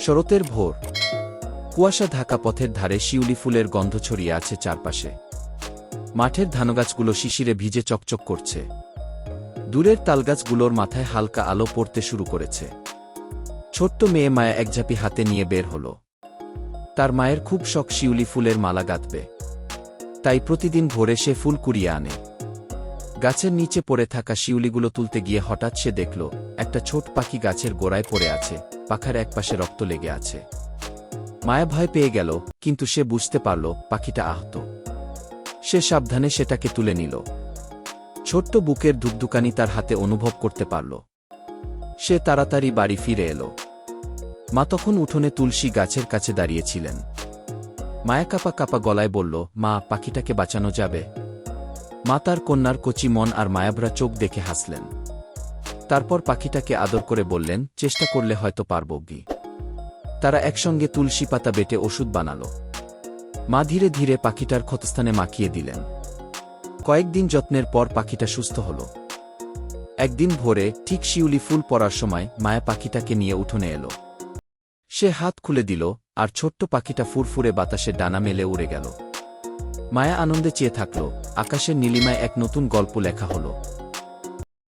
শরতের ভোর। কুয়াশা ঢাকা পথের ধারে শিউলি ফুলের গন্ধ ছড়িয়ে আছে চারপাশে। মাঠের ধানগাছগুলো শিশিরে ভিজে চকচক করছে। দূরের তালগাছগুলোর মাথায় হালকা আলো পড়তে শুরু করেছে। ছোট্ট মেয়ে মায়া একঝাপি হাতে নিয়ে বের হল। তার মায়ের খুব শখ শিউলি ফুলের মালা গাঁথবে। তাই প্রতিদিন ভোরে সে ফুল কুড়িয়ে আনে। গাছের নিচে পড়ে থাকা শিউলিগুলো তুলতে গিয়ে হঠাৎ সে দেখল, একটা ছোট পাখি গাছের গোড়ায় পড়ে আছে। পাখার একপাশে রক্ত লেগে আছে। মায়া ভয় পেয়ে গেল, কিন্তু সে বুঝতে পারল, পাখিটা আহত। সে সাবধানে সেটাকে তুলে নিল। ছোট্ট বুকের ধুকধুকানি তার হাতে অনুভব করতে পারল। সে তাড়াতাড়ি বাড়ি ফিরে এলো। মা তখন উঠোনে তুলসী গাছের কাছে দাঁড়িয়েছিলেন। মায়া কাপা কাপা গলায় বলল, মা, পাখিটাকে বাঁচানো যাবে? মা তার কন্যার কচি মন আর মায়াবরা চোখ দেখে হাসলেন। তারপর পাখিটাকে আদর করে বললেন, চেষ্টা করলে হয়তো পারব গি তারা একসঙ্গে তুলসী পাতা বেটে ওষুধ বানাল। মা ধীরে ধীরে পাখিটার ক্ষতস্থানে মাখিয়ে দিলেন। কয়েকদিন যত্নের পর পাখিটা সুস্থ হল। একদিন ভোরে ঠিক শিউলি ফুল পড়ার সময় মায়া পাখিটাকে নিয়ে উঠোনে এলো। সে হাত খুলে দিল, আর ছোট্ট পাখিটা ফুরফুরে বাতাসে ডানা মেলে উড়ে গেল। মায়া আনন্দে চেয়ে থাকল, আকাশের নীলিমায় এক নতুন গল্প লেখা হলো।